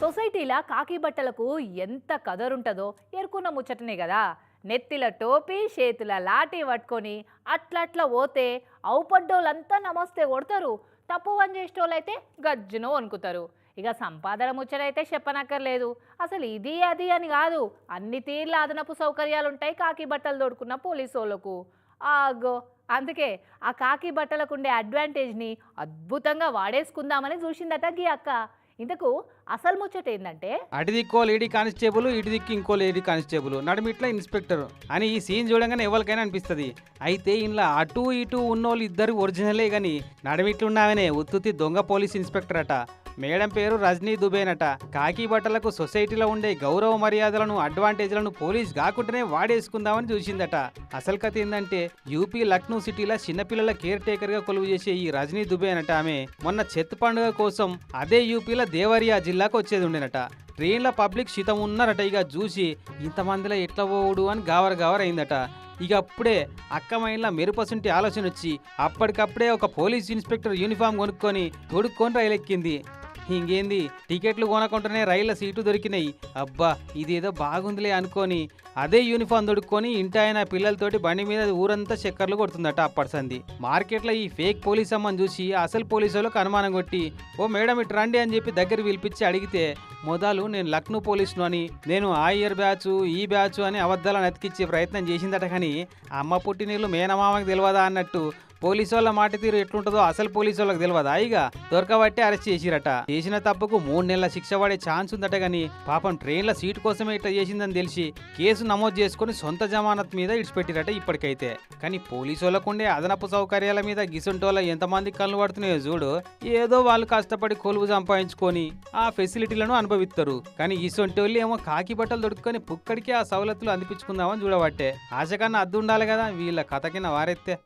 సొసైటీలా కాకి బట్టలకు ఎంత కదరుంటుందో ఎరుకున్న ముచ్చటనే కదా నెత్తిల టోపీ చేతుల లాఠీ పట్టుకొని అట్లట్లా పోతే అవుపడ్డోళ్ళంతా నమస్తే కొడతారు. తప్పు పని చేసేటోళ్ళైతే గజ్జునో వణుకుతారు. ఇక సంపాదన ముచ్చటైతే చెప్పనక్కర్లేదు. అసలు ఇది అది అని కాదు. అన్ని తీర్ల అదనపు సౌకర్యాలు ఉంటాయి కాకి బట్టలు తోడుకున్న పోలీసు వాళ్ళకు ఆగో అందుకే ఆ కాకి బట్టలకు ఉండే అడ్వాంటేజ్ని అద్భుతంగా వాడేసుకుందామని చూసిందట గీ అక్క. ఇంతకు అసలు ముచ్చట ఏంటంటే అటు దిక్కో లేడీ కానిస్టేబుల్ ఇటు దిక్కు ఇంకో లేడీ కానిస్టేబుల్. నడుమిట్ల ఇన్స్పెక్టర్. అని ఈ సీన్ చూడంగానే ఎవరికైనా అనిపిస్తుంది. అయితే ఇంట్లో అటు ఇటు ఉన్నోళ్ళు ఇద్దరు ఒరిజినలే కానీ నడుమిట్లున్నావనే ఉత్తుతి దొంగ పోలీస్ ఇన్స్పెక్టర్ అట మేడం పేరు రజనీ దుబేనట. కాకి బట్టలకు సొసైటీలో ఉండే గౌరవ మర్యాదలను అడ్వాంటేజ్లను పోలీస్ కాకుండానే వాడేసుకుందామని చూసిందట. అసలు కథ ఏంటంటే యూపీ లక్నో సిటీలో చిన్నపిల్లల కేర్ టేకర్గా కొలువు చేసే ఈ రజనీ దుబే అనట ఆమె మొన్న చెత్త పండుగ కోసం అదే యూపీలో దేవరియా జిల్లాకు వచ్చేది ఉండేనట. ట్రైన్ల పబ్లిక్ శితం ఉన్నారట ఇక చూసి ఇంతమందిలో ఎట్లా పోవుడు? అని గావర గావర అయిందట. ఇక అప్పుడే అక్కమైన్ల మెరుపసుంటి ఆలోచన వచ్చి అప్పటికప్పుడే ఒక పోలీస్ ఇన్స్పెక్టర్ యూనిఫామ్ కొనుక్కొని తొడుక్కొని రైలు ఎక్కింది ఇంకేంది? టికెట్లు కొనకుండానే రైళ్ళ సీటు దొరికినాయి. అబ్బా ఇదేదో బాగుందిలే అనుకొని అదే యూనిఫామ్ దొడుక్కొని ఇంటి ఆయన పిల్లలతోటి బండి మీద ఊరంతా చక్కర్లు కొడుతుందట అప్పటిసంది మార్కెట్లో ఈ ఫేక్ పోలీస్ అమ్మని చూసి అసలు పోలీసు వాళ్ళకి అనుమానం కొట్టి ఓ మేడం ఇటు రండి అని చెప్పి దగ్గర పిలిపించి అడిగితే మొదలు నేను లక్నో పోలీసును అని నేను ఆ ఇయర్ బ్యాచ్ ఈ బ్యాచ్ అని అబద్ధాలను అతికిచ్చే ప్రయత్నం చేసిందట కానీ అమ్మ పుట్టినీళ్ళు మేనమామకి తెలియదా అన్నట్టు పోలీసు వాళ్ళ మాట తీరు ఎట్లుంటుందో అసలు పోలీసు వాళ్ళకి తెలియదా ఇక దొరకబట్టి అరెస్ట్ చేసిరట. చేసిన తప్పుకు మూడు నెలల శిక్ష పడే ఛాన్స్ ఉందట గాని పాపం ట్రైన్ల సీట్ కోసమే ఇట్లా చేసిందని తెలిసి కేసు నమోదు చేసుకుని సొంత జమానత్ మీద ఇడిచిపెట్టిరట ఇప్పటికైతే. కానీ పోలీసు వాళ్ళకు ఉండే అదనపు సౌకర్యాల మీద గిసుంటోళ్ళ ఎంతమంది కళ్ళు పడుతున్నాయో చూడు. ఏదో వాళ్ళు కష్టపడి కొలువు సంపాదించుకొని ఆ ఫెసిలిటీలను అనుభవిస్తారు కానీ ఇసొంటి వాళ్ళు ఏమో కాకి బట్టలు దొడుక్కొని పుక్కడికి ఆ సవలతులు అందిపించుకుందామని చూడబట్టే. ఆశ కన్నా అద్దు ఉండాలి కదా వీళ్ళ కథ కింద వారెత్తే.